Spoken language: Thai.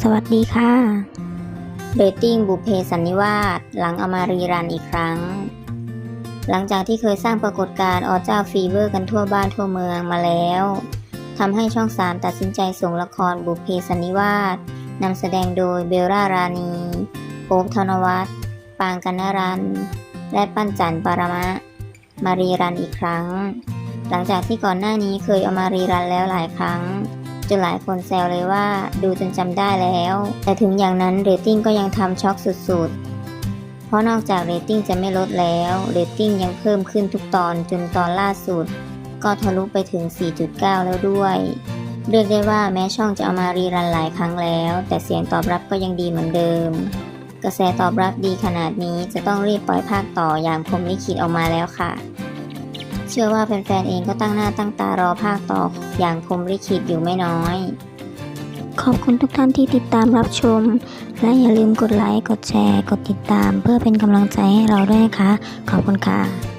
สวัสดีค่ะเรตติ้งบุพเพสันนิวาสหลังเอามารีรันอีกครั้ง หลังจากที่เคยสร้างปรากฏการณ์อเจ้าฟีเวอร์กันทั่วบ้านทั่วเมืองมาแล้วทำให้ช่อง3ตัดสินใจส่งละครบุพเพสันนิวาสนำแสดงโดยเบลล่ารานีโป๊บธนวัฒน์ปางกันนรัน และปั้นจันปารมะ มารีรันอีกครั้ง หลังจากที่ก่อนหน้านี้เคยเอามารีรันแล้วหลายครั้ง จนหลายคนแซวเลยว่าดูจนจำได้แล้ว แต่ถึงอย่างนั้นเรตติ้งก็ยังทำช็อกสุดๆ เพราะนอกจากเรตติ้งจะไม่ลดแล้วเรตติ้งยังเพิ่มขึ้นทุกตอนจนตอนล่าสุด ก็ทะลุไปถึง 4.9 แล้วด้วยเรียกได้ว่าแม้ช่องจะเอามารีรันหลายครั้งแล้ว แต่เสียงตอบรับก็ยังดีเหมือนเดิม กระแสตอบรับดีขนาดนี้จะต้องรีบปล่อยภาคต่ออย่างพรมลิขิตออกมาแล้วค่ะ เชื่อว่าแฟนๆเองก็ตั้งหน้าตั้งตารอภาคต่ออย่างพรมลิขิตอยู่ไม่น้อย ขอบคุณทุกท่านที่ติดตามรับชม และอย่าลืมกดไลค์ กดแชร์ กดติดตาม เพื่อเป็นกำลังใจให้เราด้วยนะคะ ขอบคุณค่ะ